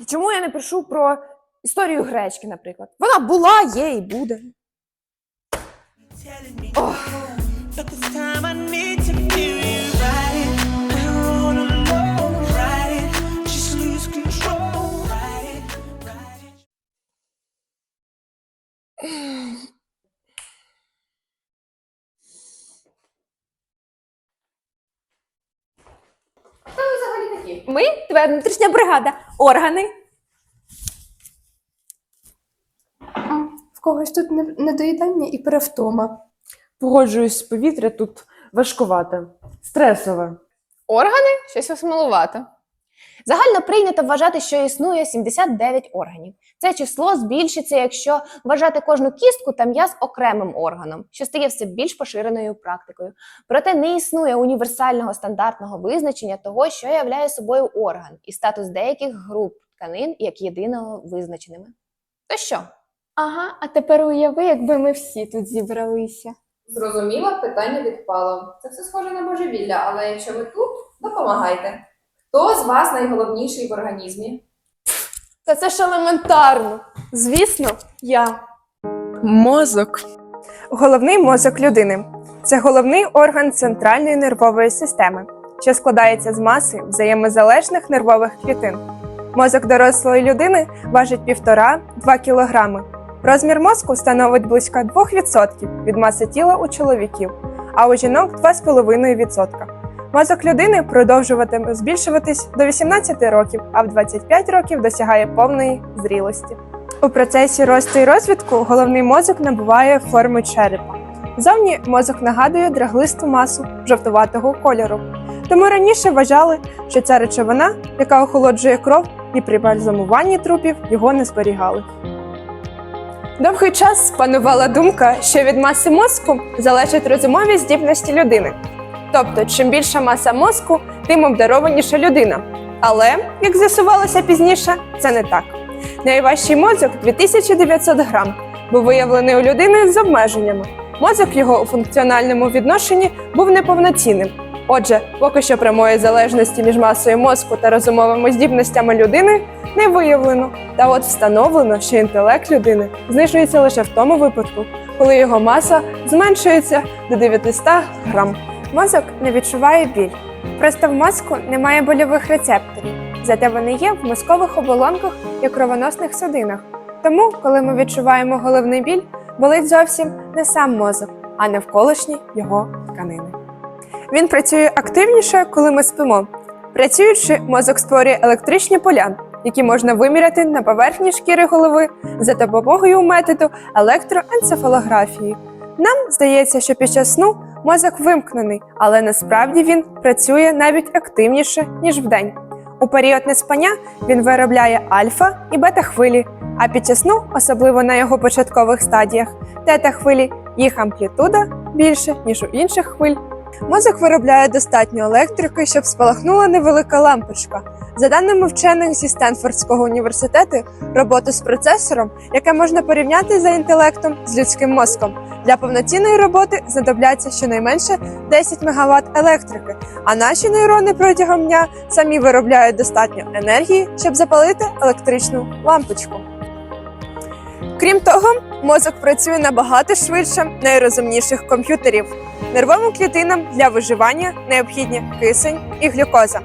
І чому я не пишу про історію гречки, наприклад? Вона була, є і буде. telling твоя внутрішня бригада. Органи. В когось тут не- недоїдання і перевтома. Погоджуюсь, повітря тут важкувате, стресове. Органи щось осмалувато. Загально прийнято вважати, що існує 79 органів. Це число збільшиться, якщо вважати кожну кістку та м'яз окремим органом, що стає все більш поширеною практикою. Проте не існує універсального стандартного визначення того, що являє собою орган, і статус деяких груп тканин як єдиного визначеними. То що? Ага, а тепер уяви, якби ми всі тут зібралися. Зрозуміло, питання відпало. Це все схоже на божевілля, але якщо ви тут, допомагайте. Хто з вас найголовніший в організмі? Та це ж елементарно. Звісно, я. Мозок. Головний мозок людини це головний орган центральної нервової системи, що складається з маси взаємозалежних нервових клітин. Мозок дорослої людини важить 1,5-2 кг. Розмір мозку становить близько 2% від маси тіла у чоловіків, а у жінок 2,5%. Мозок людини продовжуватиме збільшуватись до 18 років, а в 25 років досягає повної зрілості. У процесі росту і розвитку головний мозок набуває форми черепа. Зовні мозок нагадує драглисту масу жовтуватого кольору. Тому раніше вважали, що ця речовина, яка охолоджує кров, і при бальзамуванні трупів його не зберігали. Довгий час панувала думка, що від маси мозку залежать розумові здібності людини. Тобто, чим більша маса мозку, тим обдарованіша людина. Але, як з'ясувалося пізніше, це не так. Найважчий мозок 2900 грам, був виявлений у людини з обмеженнями. Мозок його у функціональному відношенні був неповноцінним. Отже, поки що прямої залежності між масою мозку та розумовими здібностями людини не виявлено. Та от встановлено, що інтелект людини знижується лише в тому випадку, коли його маса зменшується до 900 грам. Мозок не відчуває біль. Просто в мозку немає больових рецепторів, зате вони є в мозкових оболонках і кровоносних судинах. Тому, коли ми відчуваємо головний біль, болить зовсім не сам мозок, а навколишні його тканини. Він працює активніше, коли ми спимо. Працюючи, мозок створює електричні поля, які можна виміряти на поверхні шкіри голови за допомогою методу електроенцефалографії. Нам здається, що під час сну мозок вимкнений, але насправді він працює навіть активніше, ніж вдень. У період неспання він виробляє альфа і бета-хвилі, а під час сну, особливо на його початкових стадіях, тета-хвилі, їх амплітуда більше, ніж у інших хвиль. Мозок виробляє достатньо електрики, щоб спалахнула невелика лампочка. За даними вчених зі Стенфордського університету, роботу з процесором, яке можна порівняти за інтелектом з людським мозком, для повноцінної роботи знадобляться щонайменше 10 МВт електрики, а наші нейрони протягом дня самі виробляють достатньо енергії, щоб запалити електричну лампочку. Крім того, мозок працює набагато швидше найрозумніших комп'ютерів. Нервовим клітинам для виживання необхідні кисень і глюкоза.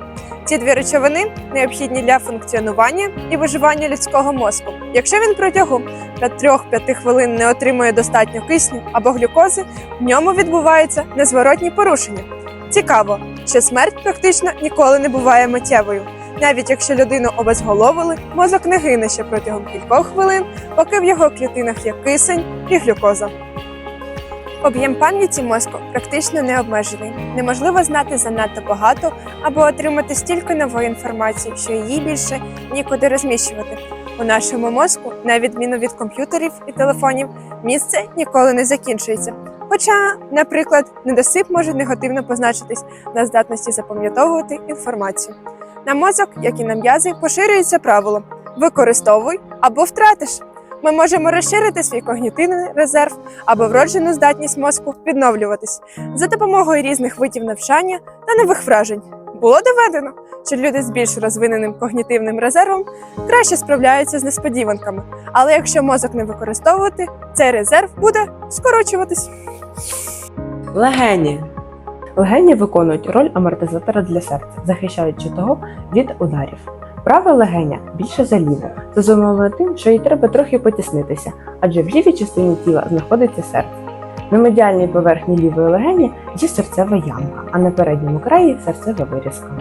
Ці дві речовини необхідні для функціонування і виживання людського мозку. Якщо він протягом 3-5 хвилин не отримує достатньо кисню або глюкози, в ньому відбуваються незворотні порушення. Цікаво, що смерть практично ніколи не буває миттєвою. Навіть якщо людину обезголовили, мозок не гине ще протягом кількох хвилин, поки в його клітинах є кисень і глюкоза. Об'єм пам'яті мозку практично не обмежений. Неможливо знати занадто багато або отримати стільки нової інформації, що її більше нікуди розміщувати. У нашому мозку, на відміну від комп'ютерів і телефонів, місце ніколи не закінчується. Хоча, наприклад, недосип може негативно позначитись на здатності запам'ятовувати інформацію. На мозок, як і на м'язи, поширюється правило: використовуй або втратиш. Ми можемо розширити свій когнітивний резерв або вроджену здатність мозку відновлюватись за допомогою різних видів навчання та нових вражень. Було доведено, що люди з більш розвиненим когнітивним резервом краще справляються з несподіванками. Але якщо мозок не використовувати, цей резерв буде скорочуватись. Легені. Легені виконують роль амортизатора для серця, захищаючи того від ударів. Праве легеня більше за ліве. Це зумовлено тим, що їй треба трохи потіснитися, адже в лівій частині тіла знаходиться серце. На медіальній поверхні лівої легені є серцева ямка, а на передньому краї серцева вирізка.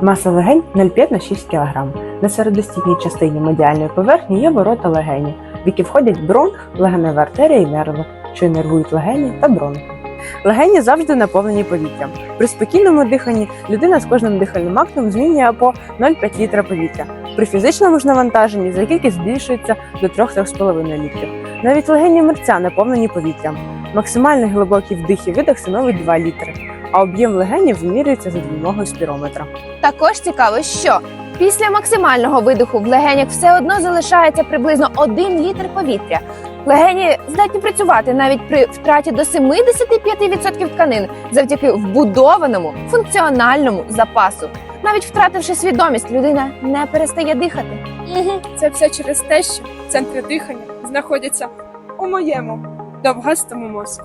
Маса легень 0,5 на 6 кг. На середостійній частині медіальної поверхні є ворота легені, в які входять бронх, легенева артерія і нерви, що інервують легені та бронхи. Легені завжди наповнені повітрям. При спокійному диханні людина з кожним дихальним актом змінює по 0,5 літра повітря. При фізичному ж навантаженні за кількість збільшується до 3-3,5 літрів. Навіть легені мерця наповнені повітрям. Максимальний глибокий вдих і видих становить 2 літри, а об'єм легенів вимірюється за допомогою спірометра. Також цікаво, що після максимального видиху в легенях все одно залишається приблизно 1 літр повітря. Легені здатні працювати навіть при втраті до 75% тканин завдяки вбудованому функціональному запасу. Навіть втративши свідомість, людина не перестає дихати. Це все через те, що центри дихання знаходяться у моєму довгастому мозку.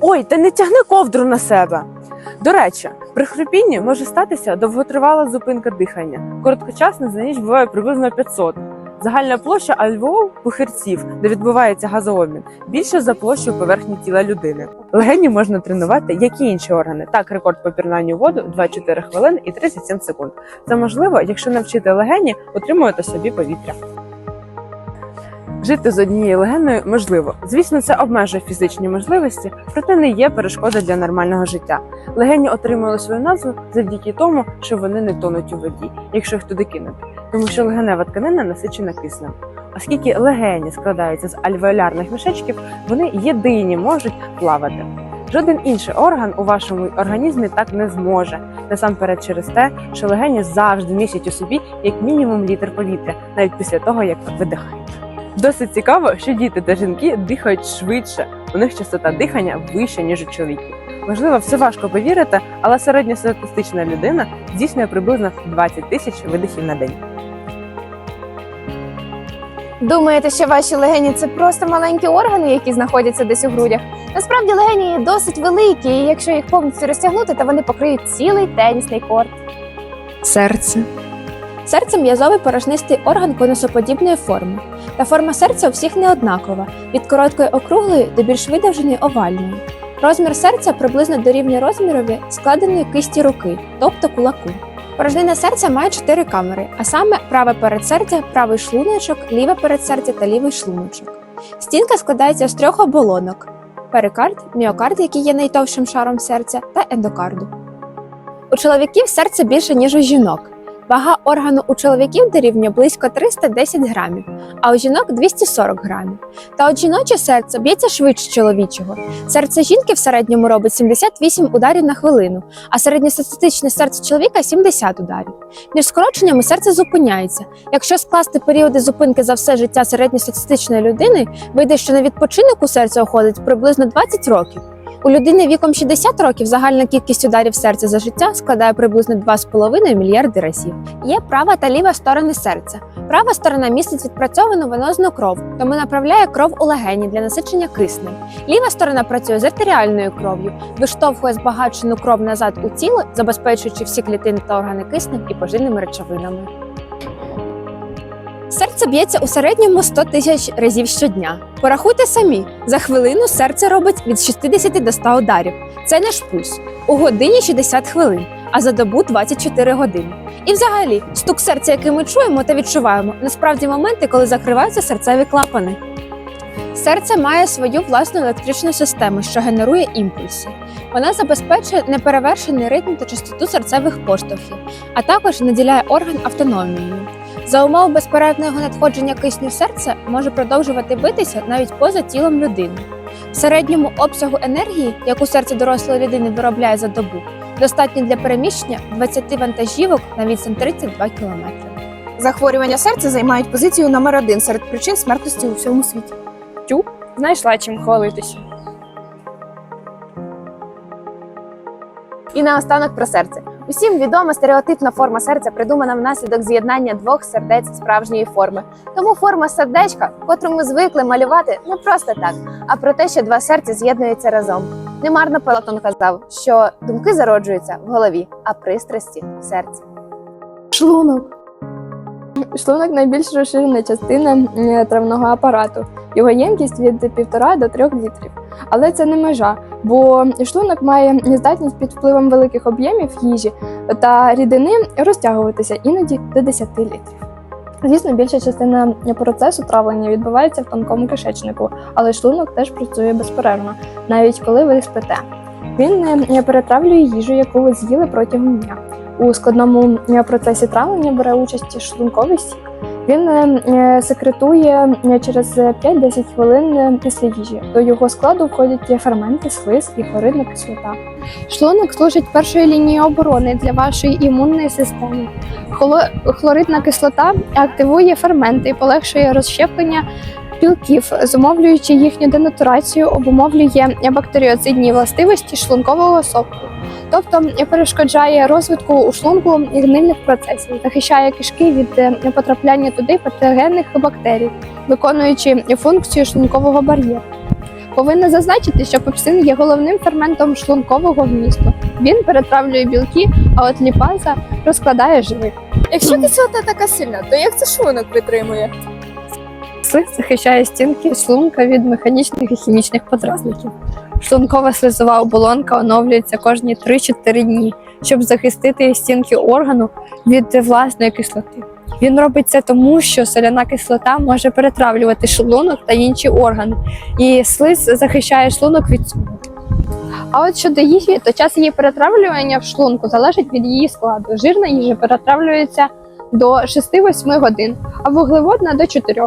Ой, та не тягни ковдру на себе. До речі, при хрипінні може статися довготривала зупинка дихання. Короткочасно за ніч буває приблизно 500. Загальна площа альвеол пухирців, де відбувається газообмін, більше за площу поверхні тіла людини. Легені можна тренувати, як і інші органи. Так, рекорд по пірнанню воду 24 хвилини і 37 секунд. Це можливо, якщо навчити легені утримувати собі повітря. Жити з однією легеною можливо. Звісно, це обмежує фізичні можливості, проте не є перешкода для нормального життя. Легені отримали свою назву завдяки тому, що вони не тонуть у воді, якщо їх туди кинути, тому що легенева тканина насичена киснем. Оскільки легені складаються з альвеолярних мішечків, вони єдині можуть плавати. Жоден інший орган у вашому організмі так не зможе. Насамперед через те, що легені завжди містять у собі як мінімум літр повітря, навіть після того, як видихають. Досить цікаво, що діти та жінки дихають швидше. У них частота дихання вища, ніж у чоловіків. Можливо, все важко повірити, але середньостатистична людина здійснює приблизно 20 тисяч видихів на день. Думаєте, що ваші легені це просто маленькі органи, які знаходяться десь у грудях? Насправді легені досить великі, і якщо їх повністю розтягнути, то вони покриють цілий тенісний корт. Серце. Серце м'язовий порожнистий орган конусоподібної форми. Та форма серця у всіх не однакова від короткої округлої до більш видовженої овальної. Розмір серця приблизно дорівнює розмірові складеної кисті руки, тобто кулаку. Порожнина серця має чотири камери, а саме праве передсердя, правий шлуночок, ліве передсердя та лівий шлуночок. Стінка складається з трьох оболонок: перикард, міокард, який є найтовшим шаром серця, та ендокарду. У чоловіків серце більше, ніж у жінок. Вага органу у чоловіків дорівнює близько 310 грамів, а у жінок 240 грамів. Та от жіноче серце б'ється швидше чоловічого. Серце жінки в середньому робить 78 ударів на хвилину, а середньостатистичне серце чоловіка 70 ударів. Між скороченнями серце зупиняється. Якщо скласти періоди зупинки за все життя середньостатистичної людини, вийде, що на відпочинок у серця уходить приблизно 20 років. У людини віком 60 років загальна кількість ударів серця за життя складає приблизно 2,5 мільярди разів. Є права та ліва сторони серця. Права сторона містить відпрацьовану венозну кров, тому направляє кров у легені для насичення киснем. Ліва сторона працює з артеріальною кров'ю, виштовхує збагачену кров назад у тіло, забезпечуючи всі клітини та органи киснем і поживними речовинами. Серце б'ється у середньому 100 тисяч разів щодня. Порахуйте самі, за хвилину серце робить від 60 до 100 ударів. Це наш пульс. У годині 60 хвилин, а за добу 24 години. І взагалі, стук серця, який ми чуємо та відчуваємо, насправді моменти, коли закриваються серцеві клапани. Серце має свою власну електричну систему, що генерує імпульси. Вона забезпечує неперевершений ритм та частоту серцевих поштовхів, а також наділяє орган автономією. За умов безперервного надходження кисню серце може продовжувати битися навіть поза тілом людини. В середньому обсягу енергії, яку серце дорослої людини виробляє за добу, достатньо для переміщення 20 вантажівок на відстань 32 км. Захворювання серця займають позицію номер один серед причин смертності у всьому світі. Тю Знайшла чим хвалитися. І наостанок про серце. Усім відома стереотипна форма серця придумана внаслідок з'єднання двох сердець справжньої форми. Тому форма сердечка, котру ми звикли малювати, не просто так, а про те, що два серця з'єднуються разом. Немарно Платон казав, що думки зароджуються в голові, а пристрасті в серці. Шлунок. Шлунок найбільш розширена частина травного апарату. Його ємкість від 1,5 до 3 літрів. Але це не межа, бо шлунок має здатність під впливом великих об'ємів їжі та рідини розтягуватися іноді до 10 літрів. Звісно, більша частина процесу травлення відбувається в тонкому кишечнику, але шлунок теж працює безперервно, навіть коли ви спите. Він е, перетравлює їжу, яку ви з'їли протягом дня. У складному е, процесі травлення бере участь шлунковий сік. Він е, е, секретує е, через 5-10 хвилин після їжі. До його складу входять ферменти, слиз і хлоридна кислота. Шлунок служить першою лінією оборони для вашої імунної системи. Хло- Хлоридна кислота активує ферменти і полегшує розщеплення білків, зумовлюючи їхню денатурацію, обумовлює бактеріоцидні властивості шлункового соку. Тобто перешкоджає розвитку у шлунку гнильних процесів, захищає кишки від е, потрапляння туди патогенних бактерій, виконуючи функцію шлункового бар'єру. Повинна зазначити, що пепсин є головним ферментом шлункового вмісту. Він перетравлює білки, а от ліпаза розкладає жири. Якщо кислота така сильна, то як це шлунок витримує? Слиз захищає стінки шлунка від механічних і хімічних подразників. Шлункова слизова оболонка оновлюється кожні 3-4 дні, щоб захистити стінки органу від власної кислоти. Він робить це тому, що соляна кислота може перетравлювати шлунок та інші органи, і слиз захищає шлунок від цього. А от щодо їжі, то час її перетравлювання в шлунку залежить від її складу. Жирна їжа перетравлюється до 6-8 годин, а вуглеводна до 4.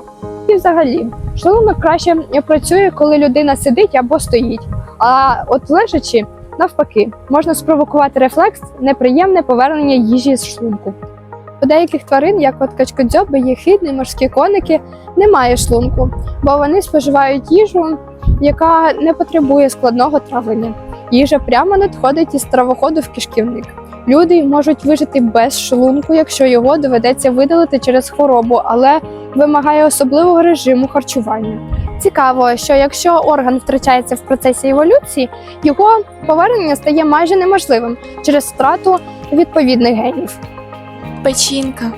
І взагалі, шлунок краще працює, коли людина сидить або стоїть. А от лежачи, навпаки, можна спровокувати рефлекс неприємне повернення їжі з шлунку. У деяких тварин, як от качкодзьоби, єхидни, морські коники, немає шлунку, бо вони споживають їжу, яка не потребує складного травлення. Їжа прямо надходить із травоходу в кишківник. Люди можуть вижити без шлунку, якщо його доведеться видалити через хворобу, але вимагає особливого режиму харчування. Цікаво, що якщо орган втрачається в процесі еволюції, його повернення стає майже неможливим через втрату відповідних генів. Печінка.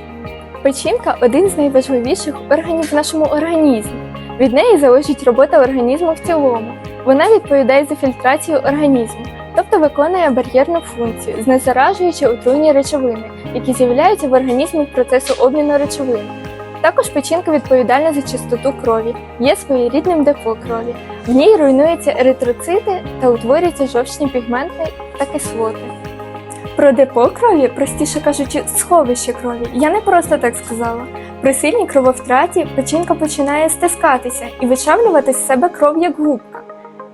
Печінка один з найважливіших органів в нашому організмі. Від неї залежить робота організму в цілому. Вона відповідає за фільтрацію організму, тобто виконує бар'єрну функцію, знезаражуючи отруйні речовини, які з'являються в організмі в процесу обміну речовин. Також печінка відповідальна за чистоту крові, є своєрідним депо крові. В ній руйнуються еритроцити та утворюються жовчні пігменти та кислоти. Про депо крові, простіше кажучи, сховище крові. Я не просто так сказала. При сильній крововтраті печінка починає стискатися і вичавлювати з себе кров як губка.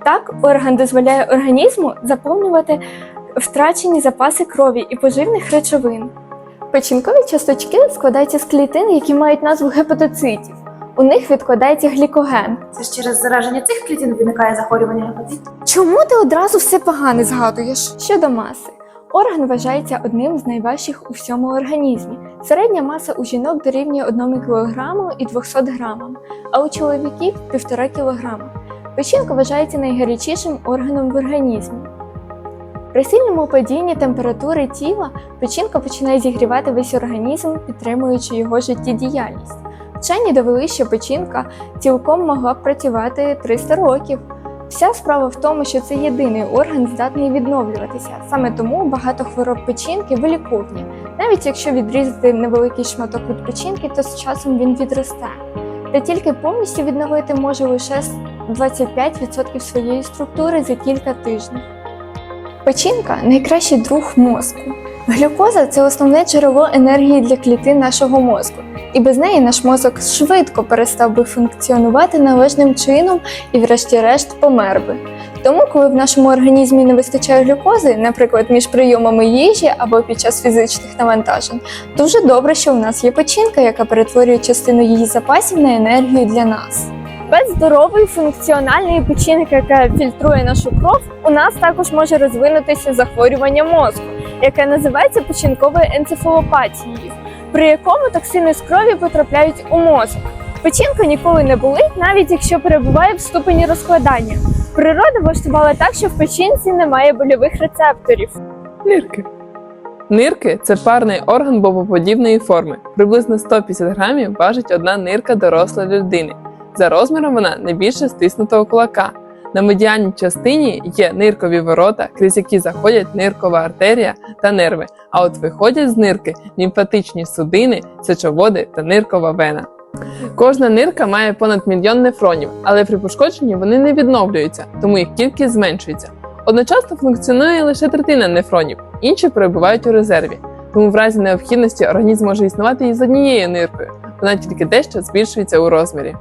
Так, орган дозволяє організму заповнювати втрачені запаси крові і поживних речовин. Печінкові часточки складаються з клітин, які мають назву гепатоцитів. У них відкладається глікоген. Це ж через зараження цих клітин виникає захворювання гепатиту. Чому ти одразу все погане згадуєш? Щодо маси, орган вважається одним з найважчих у всьому організмі. Середня маса у жінок дорівнює 1 кг і 200 грамам, а у чоловіків 1,5 кг. Печінка вважається найгарячішим органом в організмі. При сильному падінні температури тіла печінка починає зігрівати весь організм, підтримуючи його життєдіяльність. Вчені довели, що печінка цілком могла б працювати 300 років. Вся справа в тому, що це єдиний орган здатний відновлюватися. Саме тому багато хвороб печінки виліковні. Навіть якщо відрізати невеликий шматок від печінки, то з часом він відросте. Та тільки повністю відновити може лише 25% своєї структури за кілька тижнів. Печінка найкращий друг мозку. Глюкоза це основне джерело енергії для клітин нашого мозку, і без неї наш мозок швидко перестав би функціонувати належним чином і, врешті-решт, помер би. Тому, коли в нашому організмі не вистачає глюкози, наприклад, між прийомами їжі або під час фізичних навантажень, дуже добре, що у нас є печінка, яка перетворює частину її запасів на енергію для нас. Без здорової функціональної печінки, яка фільтрує нашу кров, у нас також може розвинутися захворювання мозку, яке називається печінковою енцефалопатією, при якому токсини з крові потрапляють у мозок. Печінка ніколи не болить, навіть якщо перебуває в ступені розкладання. Природа влаштувала так, що в печінці немає больових рецепторів. Нирки. Нирки це парний орган бобоподібної форми. Приблизно 150 грамів важить одна нирка дорослої людини. За розміром вона не більше стиснутого кулака. На медіальній частині є ниркові ворота, крізь які заходять ниркова артерія та нерви, а от виходять з нирки лімфатичні судини, сечоводи та ниркова вена. Кожна нирка має понад мільйон нефронів, але при пошкодженні вони не відновлюються, тому їх кількість зменшується. Одночасно функціонує лише третина нефронів, інші перебувають у резерві. Тому в разі необхідності організм може існувати і з однією ниркою, вона тільки дещо збільшується у розмірі.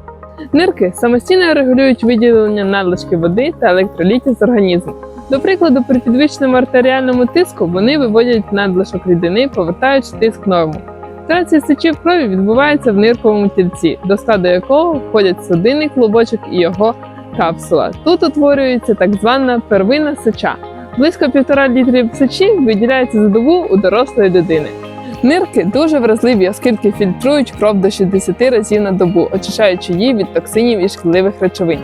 Нирки самостійно регулюють виділення надлишки води та електролітів з організму. До прикладу, при підвищеному артеріальному тиску вони виводять надлишок рідини, повертаючи тиск норму. Фільтрація сечі в крові відбувається в нирковому тільці, до складу якого входять судинний клубочок і його капсула. Тут утворюється так звана первинна сеча. Близько півтора літрів сечі виділяється за добу у дорослої людини. Нирки дуже вразливі, оскільки фільтрують кров до 60 разів на добу, очищаючи її від токсинів і шкідливих речовин.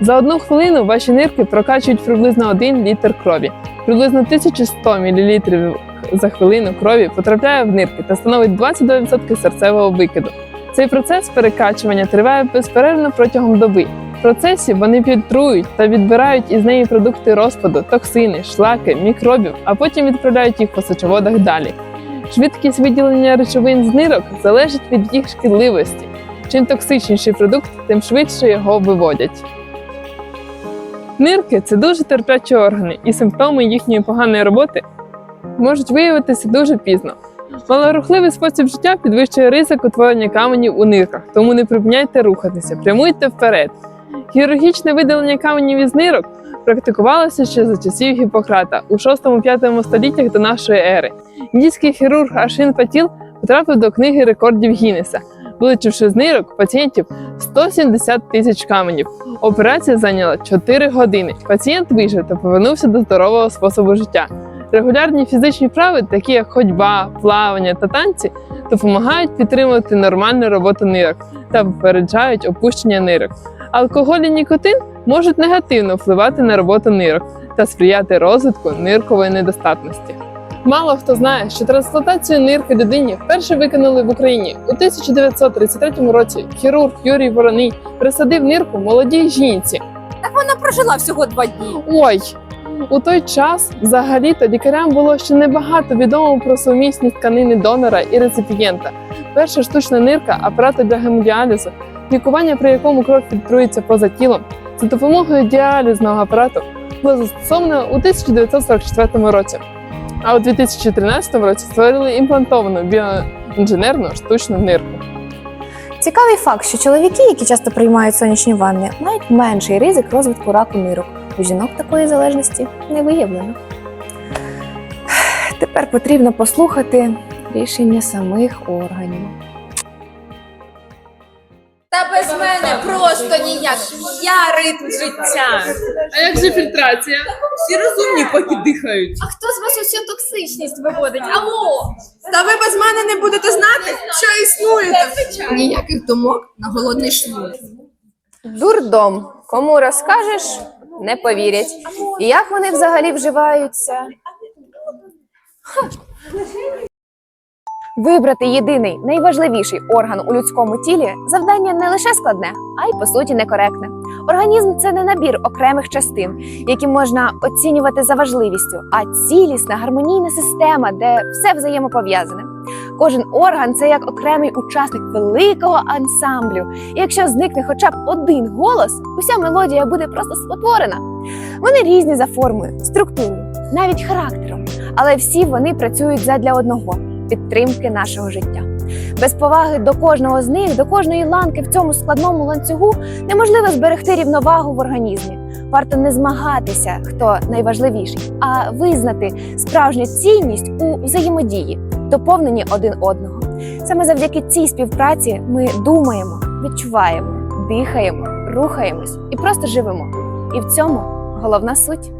За одну хвилину ваші нирки прокачують приблизно 1 літр крові. Приблизно 1100 мл за хвилину крові потрапляє в нирки та становить 22% серцевого викиду. Цей процес перекачування триває безперервно протягом доби. В процесі вони фільтрують та відбирають із неї продукти розпаду, токсини, шлаки, мікробів, а потім відправляють їх по сечоводах далі. Швидкість виділення речовин з нирок залежить від їх шкідливості. Чим токсичніший продукт, тим швидше його виводять. Нирки це дуже терплячі органи, і симптоми їхньої поганої роботи можуть виявитися дуже пізно. Малорухливий спосіб життя підвищує ризик утворення каменів у нирках, тому не припиняйте рухатися, прямуйте вперед. Хірургічне видалення каменів із нирок практикувалося ще за часів Гіппократа у 6-5 століттях до нашої ери. Індійський хірург Ашин Патіл потрапив до книги рекордів Гіннеса, вилучивши з нирок пацієнтів 170 тисяч каменів. Операція зайняла 4 години. Пацієнт вижив та повернувся до здорового способу життя. Регулярні фізичні вправи, такі як ходьба, плавання та танці, допомагають підтримувати нормальну роботу нирок та попереджають опущення нирок. Алкоголь і нікотин можуть негативно впливати на роботу нирок та сприяти розвитку ниркової недостатності. Мало хто знає, що трансплантацію нирки людині вперше виконали в Україні у 1933 році. Хірург Юрій Вороний присадив нирку молодій жінці. Так Вона прожила всього два дні. Ой! У той час взагалі-то лікарям було ще небагато відомо про сумісність тканини донора і реципієнта. Перша штучна нирка апарату для гемодіалізу, лікування при якому кров фільтрується поза тілом, за допомогою діалізного апарату було застосовано у 1944 році. А у 2013 році створили імплантовану біоінженерну штучну нирку. Цікавий факт, що чоловіки, які часто приймають сонячні ванни, мають менший ризик розвитку раку нирок. У жінок такої залежності не виявлено. Тепер потрібно послухати рішення самих органів. Та без мене просто ніяк. Я ритм життя. А як же фільтрація? Всі розумні, поки дихають. А хто з вас усю токсичність виводить? Алло! Та ви без мене не будете знати, що існуєте. Ніяких думок на голодний шлунок. Дурдом. Кому розкажеш, не повірять. І як вони взагалі вживаються? Вибрати єдиний найважливіший орган у людському тілі завдання не лише складне, а й по суті некоректне. Організм це не набір окремих частин, які можна оцінювати за важливістю, а цілісна гармонійна система, де все взаємопов'язане. Кожен орган це як окремий учасник великого ансамблю. І якщо зникне хоча б один голос, уся мелодія буде просто спотворена. Вони різні за формою, структурою, навіть характером, але всі вони працюють задля одного підтримки нашого життя. Без поваги до кожного з них, до кожної ланки в цьому складному ланцюгу неможливо зберегти рівновагу в організмі. Варто не змагатися, хто найважливіший, а визнати справжню цінність у взаємодії, доповненні один одного. Саме завдяки цій співпраці ми думаємо, відчуваємо, дихаємо, рухаємось і просто живемо. І в цьому головна суть.